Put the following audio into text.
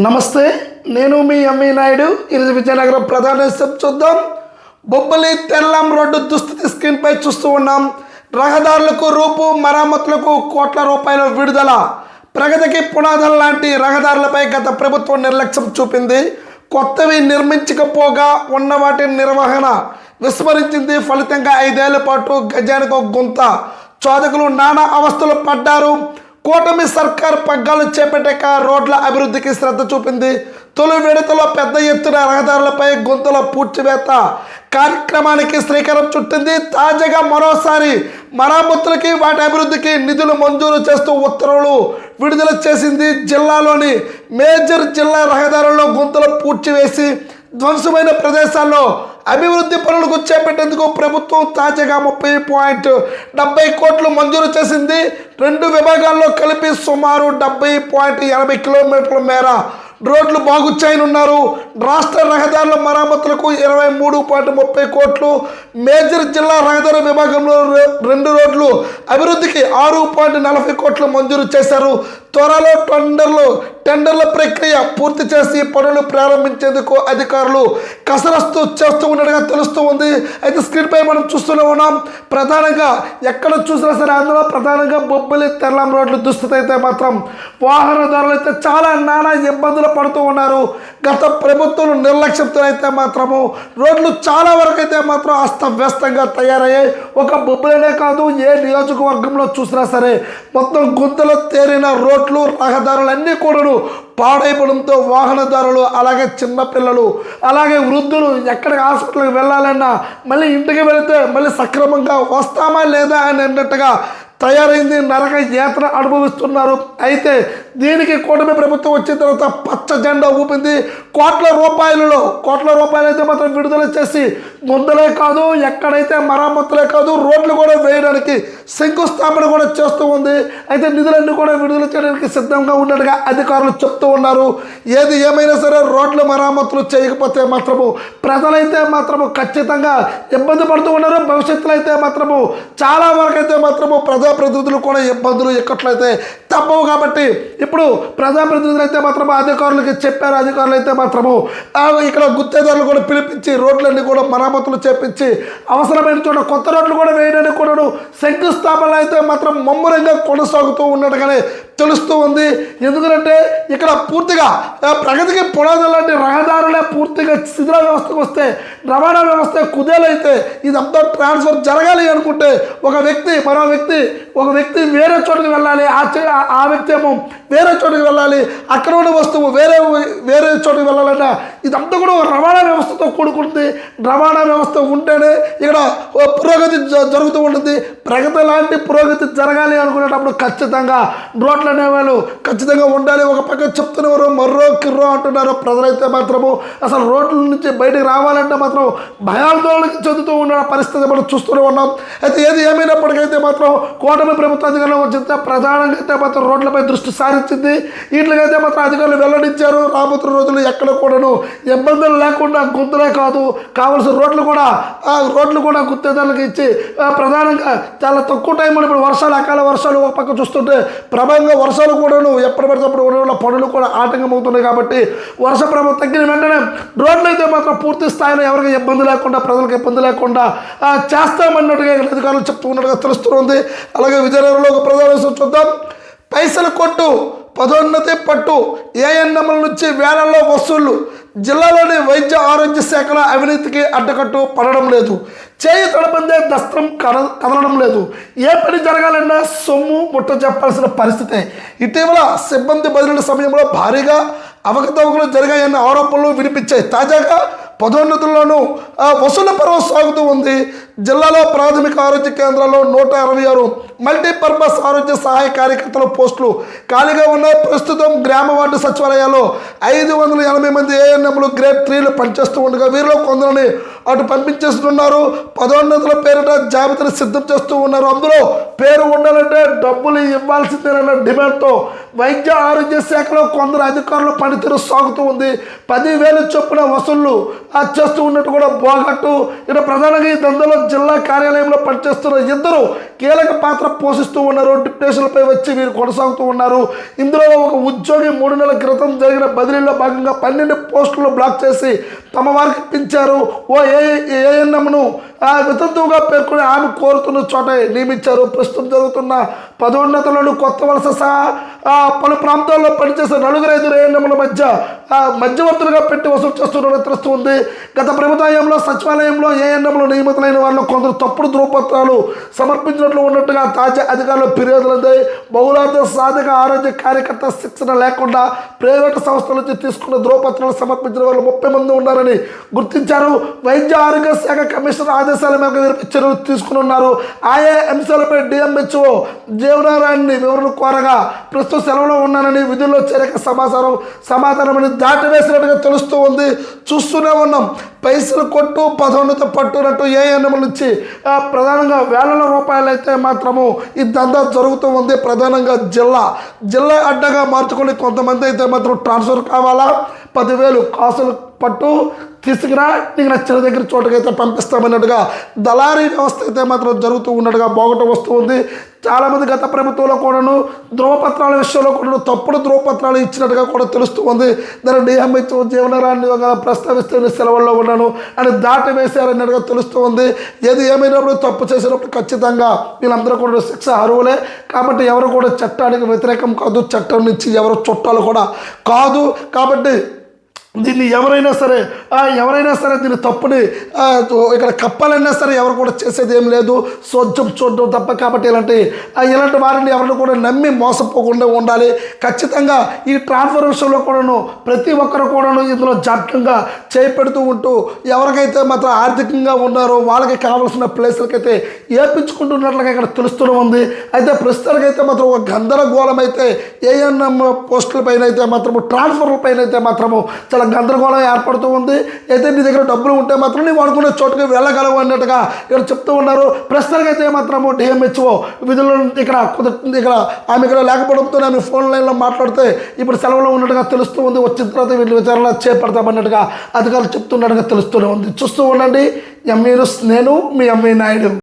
నమస్తే నేను మీ ఎంఈ నాయుడు. ఈరోజు విజయనగరం ప్రధాన విషయం చూద్దాం. బొబ్బలి తెల్లం రోడ్డు దుస్థితి స్క్రీన్పై చూస్తూ ఉన్నాం. రహదారులకు రూపు మరమ్మతులకు కోట్ల రూపాయల విడుదల. ప్రగతికి పునాదం లాంటి రహదారులపై గత ప్రభుత్వం నిర్లక్ష్యం చూపింది. కొత్తవి నిర్మించకపోగా ఉన్న వాటి నిర్వహణ విస్మరించింది. ఫలితంగా ఐదేళ్ళ పాటు గజానికి ఒక గుంత. చోదకులు నానా అవస్థలు పడ్డారు. కూటమి సర్కార్ పగ్గాలు చేపట్టాక రోడ్ల అభివృద్ధికి శ్రద్ధ చూపింది. తొలి విడతలో పెద్ద ఎత్తున రహదారులపై గుంతల పూడ్చివేత. కార్యక్రమానికి శ్రీకారం చుట్టింది. తాజాగా మరోసారి మరామతులకి వాటి అభివృద్ధికి నిధులు మంజూరు చేస్తూ ఉత్తర్వులు విడుదల చేసింది జిల్లాలోని మేజర్ జిల్లా రహదారుల్లో గుంతలు పూడ్చివేసి ధ్వంసమైన ప్రదేశాల్లో అభివృద్ధి పనులకు చేపట్టేందుకు ప్రభుత్వం తాజాగా ముప్పై పాయింట్ డెబ్బై కోట్లు మంజూరు చేసింది. రెండు విభాగాల్లో కలిపి సుమారు డెబ్బై పాయింట్ ఎనభై కిలోమీటర్ల మేర రోడ్లు బాగుచ్చాయని ఉన్నారు. రాష్ట్ర రహదారుల మరమ్మతులకు ఇరవై మూడు పాయింట్ ముప్పై కోట్లు. మేజర్ జిల్లా రహదారి విభాగంలో రెండు రోడ్లు అభివృద్ధికి ఆరు పాయింట్ నలభై కోట్లు మంజూరు చేశారు. త్వరలో టెండర్లు టెండర్ల ప్రక్రియ పూర్తి చేసి పనులు ప్రారంభించేందుకు అధికారులు కసరస్తు చేస్తూ ఉన్నట్టుగా తెలుస్తూ ఉంది. అయితే స్క్రీన్పై మనం చూస్తూనే ఉన్నాం. ప్రధానంగా ఎక్కడ చూసినా సరే అందులో ప్రధానంగా బొబ్బిలి తెల్లం రోడ్లు దుస్థితి అయితే మాత్రం వాహనదారులు అయితే చాలా నానా ఇబ్బందులు పడుతూ ఉన్నారు. గత ప్రభుత్వం నిర్లక్ష్యంతో అయితే మాత్రము రోడ్లు చాలా వరకు అయితే మాత్రం అస్తవ్యస్తంగా తయారయ్యాయి. ఒక బొబ్బులనే కాదు ఏ నియోజకవర్గంలో చూసినా సరే మొత్తం గుంతలు తేరిన రోడ్లు రహదారులు అన్నీ కూడాను పాడైపోవడంతో వాహనదారులు అలాగే చిన్నపిల్లలు అలాగే వృద్ధులు ఎక్కడికి హాస్పిటల్కి వెళ్ళాలన్నా మళ్ళీ ఇంటికి వెళితే మళ్ళీ సక్రమంగా వస్తామా లేదా అని అన్నట్టుగా తయారైంది నరక యాత్ర అనుభవిస్తున్నారు. అయితే దీనికి కూటమి ప్రభుత్వం వచ్చిన తర్వాత పచ్చ జెండా ఊపింది. కోట్ల రూపాయలలో కోట్ల రూపాయలు అయితే మాత్రం విడుదల చేసి ముందలే కాదు ఎక్కడైతే మరమ్మతులే కాదు రోడ్లు కూడా వేయడానికి శంకుస్థాపన కూడా చేస్తూ ఉంది. అయితే నిధులన్నీ కూడా విడుదల చేయడానికి సిద్ధంగా ఉన్నట్టుగా అధికారులు చెప్తూ ఉన్నారు. ఏది ఏమైనా సరే రోడ్ల మరమ్మతులు చేయకపోతే మాత్రము ప్రజలైతే మాత్రము ఖచ్చితంగా ఇబ్బంది పడుతూ ఉన్నారు. భవిష్యత్తులో అయితే మాత్రము చాలా వరకు అయితే మాత్రము ప్రజాప్రతినిధులు కూడా ఇబ్బందులు ఎక్కట్లయితే తప్పవు కాబట్టి ఇప్పుడు ప్రజాప్రతినిధులు అయితే మాత్రము అధికారులకి చెప్పారు. అధికారులు అయితే మాత్రము ఇక్కడ గుత్తేదారులు కూడా పిలిపించి రోడ్లన్నీ కూడా మరమ్మతులు చేపించి అవసరమైన చోట కొత్త రోడ్లు కూడా వేయడానికి కూడా శంకుస్థాపనలు అయితే మాత్రం ముమ్మరంగా కొనసాగుతూ ఉన్నట్టుగానే తెలుస్తూ ఉంది. ఎందుకంటే ఇక్కడ పూర్తిగా ప్రగతికి పునాదులు లాంటి రహదారులే పూర్తిగా శిథిల వ్యవస్థకు వస్తే రవాణా వ్యవస్థ కుదేలైతే ఇదంతా ట్రాన్స్ఫర్ జరగాలి అనుకుంటే ఒక వ్యక్తి మరో వ్యక్తి ఒక వ్యక్తి వేరే చోటుకి వెళ్ళాలి. ఆ ఆ- వ్యక్తి ఏమో వేరే చోటుకి వెళ్ళాలి. అక్కడ ఉన్న వస్తువు వేరే వేరే చోటుకి వెళ్ళాలంట ఇదంతా కూడా రవాణా వ్యవస్థతో కూడుకుంటుంది. రవాణా వ్యవస్థ ఉంటేనే ఇక్కడ ఓ పురోగతి జ- జరుగుతూ ఉంటుంది. ప్రగతి లాంటి పురోగతి జరగాలి అనుకునేటప్పుడు ఖచ్చితంగా రోడ్లు అనేవాళ్ళు. ఖచ్చితంగా ఉండాలి ఒక పక్క చెప్తున్నవారు మర్రో కిర్రో అంటున్నారు. ప్రజలైతే మాత్రము అసలు రోడ్ల నుంచి బయటకు రావాలంటే మాత్రం భయాందోళనకి చెందుతూ ఉన్న పరిస్థితి మనం చూస్తూనే ఉన్నాం. అయితే ఏది ఏమైనప్పటికైతే మాత్రం కూటమి ప్రభుత్వ అధికారంలో వచ్చింది ప్రధానంగా అయితే మాత్రం రోడ్లపై దృష్టి సారించింది. వీటికైతే మాత్రం అధికారులు వెల్లడించారు. రాబోతున్న రోజులు ఎక్కడ కూడాను ఇబ్బందులు లేకుండా గుంతలే కాదు. కావలసిన రోడ్లు కూడా ఆ రోడ్లు కూడా గుత్తేదారులకు ఇచ్చి ప్రధానంగా చాలా తక్కువ టైంలో ఇప్పుడు వర్షాలు అకాల వర్షాలు ఒక పక్క చూస్తుంటే ప్రభావంగా వర్షాలు కూడాను ఎప్పుడు పడితే పనులు కూడా ఆటంకం అవుతున్నాయి కాబట్టి వర్ష ప్రభావం తగ్గిన వెంటనే రోడ్లు అయితే మాత్రం పూర్తి స్థాయిలో ఎవరికి ఇబ్బంది లేకుండా ప్రజలకు ఇబ్బంది లేకుండా చేస్తామన్నట్టుగా ఇక్కడ అధికారులు చెప్తున్నట్టుగా తెలుస్తుంది అలాగే విజయనగరంలో ఒక ప్రధాన చూద్దాం. పైసలు కొట్టు. పదోన్నతి పట్టు ఏఎన్ఎంల నుంచి వేలల్లో వసూళ్ళు. జిల్లాలోని వైద్య ఆరోగ్య శాఖల అవినీతికి అడ్డకట్టు పడడం లేదు. చేయి తడబందే దస్త్రం కద కదలడం లేదు. ఏ పని జరగాలన్నా సొమ్ము ముట్ట చెప్పాల్సిన పరిస్థితే ఇటీవల సిబ్బంది బదిలీల సమయంలో భారీగా అవకతవకలు జరిగాయన్న ఆరోపణలు వినిపించాయి. తాజాగా పదోన్నతుల్లోనూ వసూల వసూలు పర్వం సాగుతూ ఉంది. జిల్లాలో ప్రాథమిక ఆరోగ్య కేంద్రాల్లో నూట అరవై ఆరు మల్టీపర్పస్ ఆరోగ్య సహాయ కార్యకర్తల పోస్టులు ఖాళీగా ఉన్నాయి. ప్రస్తుతం గ్రామ వార్డు సచివాలయాల్లో ఐదు వందల ఎనభై మంది ఏఎన్ఎంలు గ్రేడ్ త్రీలు పనిచేస్తూ ఉండగా వీరిలో కొందరిని అటు పంపించేస్తున్నారు. పదోన్నతుల పేరిట జాబితాను సిద్ధం చేస్తూ ఉన్నారు. అందులో పేరు ఉండాలంటే డబ్బులు ఇవ్వాల్సిందేనన్న డిమాండ్తో వైద్య ఆరోగ్య శాఖలో కొందరు అధికారుల పనితీరు సాగుతూ ఉంది. పదివేలు చొప్పున వసూళ్ళు చేస్తూ ఉన్నట్టు కూడా బోగట్టు. ఇక్కడ ప్రధానంగా ఈ దందలో జిల్లా కార్యాలయంలో పనిచేస్తున్న ఇద్దరు కీలక పాత్ర పోషిస్తూ ఉన్నారు. డిప్యూటేషన్లపై వచ్చి వీరు కొనసాగుతూ ఉన్నారు. ఇందులో ఒక ఉద్యోగి మూడు నెలల క్రితం జరిగిన బదిలీలో భాగంగా పన్నెండు పోస్టులు బ్లాక్ చేసి తమ వారికి ఇప్పించారు ఓ ఏ ఏఎన్ఎంను వితంతువుగా పేర్కొని ఆమె కోరుతున్న చోట నియమించారు. ప్రస్తుతం జరుగుతున్న పదోన్నతులను కొత్త వలస సహా పలు ప్రాంతాల్లో పనిచేసే నలుగురు ఐదు ఏఎన్ఎంల మధ్య మధ్యవర్తులుగా పెట్టి వసూలు చేస్తున్నట్టు తెలుస్తుంది. గత ప్రభుత్వంలో సచివాలయంలో ఏఎన్ఎంలు నియమితులైన వాళ్ళు కొందరు తప్పుడు ధృవపత్రాలు సమర్పించినట్లు ఉన్నట్టుగా తాజా అధికారులు ఫిర్యాదులు అందాయి. బహుళార్థ సాధక ఆరోగ్య కార్యకర్త శిక్షణ లేకుండా ప్రైవేటు సంస్థల నుంచి తీసుకున్న ధృవపత్రాలు సమర్పించిన వాళ్ళు ముప్పై మంది ఉన్నారని గుర్తించారు. వైద్య ఆరోగ్య శాఖ కమిషనర్ ఆదేశాల మేరకు చర్యలు తీసుకుని ఉన్నారు ఆయా అంశాలపై డిఎంహెచ్ఓ జీవనారాయణని వివరణ కోరగా ప్రస్తుతం సెలవులో ఉన్నానని విధుల్లో చేరక సమాచారం సమాధానమని దాటివేసినట్టుగా తెలుస్తూ ఉంది. చూస్తూనే ఉన్నాం. పైసలు కొట్టు పదోన్నత పట్టునట్టు ఏ ఎన్నెముల నుంచి ప్రధానంగా వేల రూపాయలు అయితే మాత్రము ఈ దందా జరుగుతూ ఉంది. ప్రధానంగా జిల్లా జిల్లా అడ్డగా మార్చుకొని కొంతమంది అయితే మాత్రం ట్రాన్స్ఫర్ కావాలా? పదివేలు కాసులు పట్టు తీసుకురా నీకు నచ్చిన దగ్గర చోటుకైతే పంపిస్తామన్నట్టుగా దళారీ వ్యవస్థ అయితే మాత్రం జరుగుతూ ఉన్నట్టుగా బోగట వస్తూ ఉంది. చాలామంది గత ప్రభుత్వంలో కూడాను ధృవపత్రాల విషయంలో కూడా తప్పుడు ధృవపత్రాలు ఇచ్చినట్టుగా కూడా తెలుస్తూ ఉంది. దాని డిఎంహెచ్ జీవనరాన్ని ప్రస్తావిస్తున్న ప్రస్తావిస్తే సెలవుల్లో ఉన్నాను అని దాటి వేశారన్నట్టుగా తెలుస్తూ ఉంది. ఏది ఏమైనప్పుడు తప్పు చేసినప్పుడు ఖచ్చితంగా వీళ్ళందరూ కూడా శిక్ష అర్హులే. కాబట్టి ఎవరు కూడా చట్టానికి వ్యతిరేకం కాదు చట్టం నుంచి ఎవరు చుట్టాలు కూడా కాదు. కాబట్టి దీన్ని ఎవరైనా సరే ఎవరైనా సరే దీన్ని తప్పుని ఇక్కడ కప్పాలన్నా సరే ఎవరు కూడా చేసేది ఏం లేదు. సోద్యం చూడడం తప్ప కాబట్టి ఇలాంటి ఇలాంటి వారిని ఎవరిని కూడా నమ్మి మోసపోకుండా ఉండాలి. ఖచ్చితంగా ఈ ట్రాన్స్ఫర్ విషయంలో కూడాను ప్రతి ఒక్కరు కూడాను ఇందులో జాగ్రత్తగా చేపెడుతూ ఉంటూ ఎవరికైతే మాత్రం ఆర్థికంగా ఉన్నారో వాళ్ళకి కావాల్సిన ప్లేసులకైతే ఏపించుకుంటున్నట్లుగా ఇక్కడ తెలుస్తూనే ఉంది. అయితే ప్రస్తుతానికైతే మాత్రం ఒక గందరగోళం అయితే ఏఎన్ఎం పోస్టుల పైన అయితే మాత్రము ట్రాన్స్ఫర్ల పైన అయితే మాత్రము చాలా గందరగోళం ఏర్పడుతూ ఉంది. అయితే నీ దగ్గర డబ్బులు ఉంటే మాత్రం నీవు అనుకునే చోటుకి వెళ్ళగలవు అన్నట్టుగా ఇక్కడ చెప్తూ ఉన్నారు. ప్రస్తుతానికైతే మాత్రము డిఎంహెచ్ఓ విధులు ఇక్కడ కుదురుతుంది. ఇక్కడ ఆమె ఇక్కడ లేకపోవడంతో ఆమె ఫోన్ లైన్లో మాట్లాడితే ఇప్పుడు సెలవులో ఉన్నట్టుగా తెలుస్తూ ఉంది. వచ్చిన తర్వాత వీళ్ళు విచారణ చేపడతామన్నట్టుగా అధికారులు చెప్తున్నట్టుగా తెలుస్తూనే ఉంది. చూస్తూ ఉండండి. ఎంఈ నేను మీ ఎంఈ నాయుడు.